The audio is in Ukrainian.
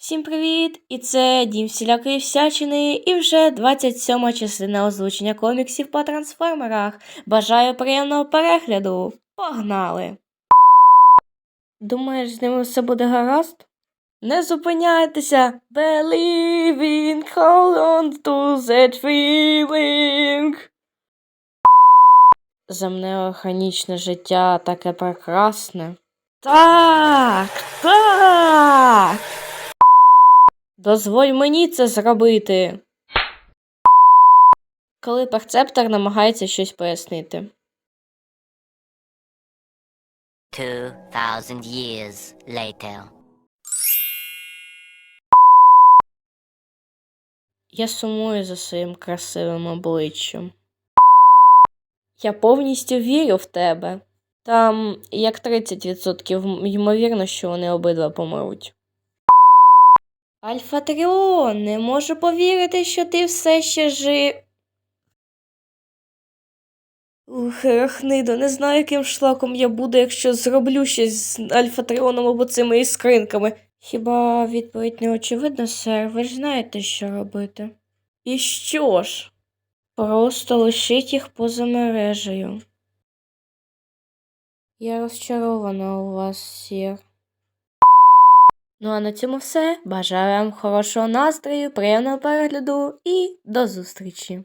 Всім привіт! І це Дім всілякої всячини, і вже 27 частина озвучення коміксів по трансформерах. Бажаю приємного перегляду. Погнали! Думаєш, з ними все буде гаразд? Не зупиняйтеся! Believing, hold on to that feeling. Земне органічне життя таке прекрасне. Так, так. Дозволь мені це зробити. Коли перцептор намагається щось пояснити. 2,000 years later. Я сумую за своїм красивим обличчям. Я повністю вірю в тебе. Там як 30% ймовірно, що вони обидва помруть. Альфа Тріон, не можу повірити, що ти все ще жив. Ух, Рахнидо, не знаю, яким шлаком я буду, якщо зроблю щось з Альфа Тріоном або цими іскринками. Хіба відповідь не очевидна, сер? Ви ж знаєте, що робити. І що ж? Просто лишіть їх поза мережею. Я розчарована у вас, сір. Ну а на цьому все. Бажаю вам хорошого настрою, приємного перегляду і до зустрічі!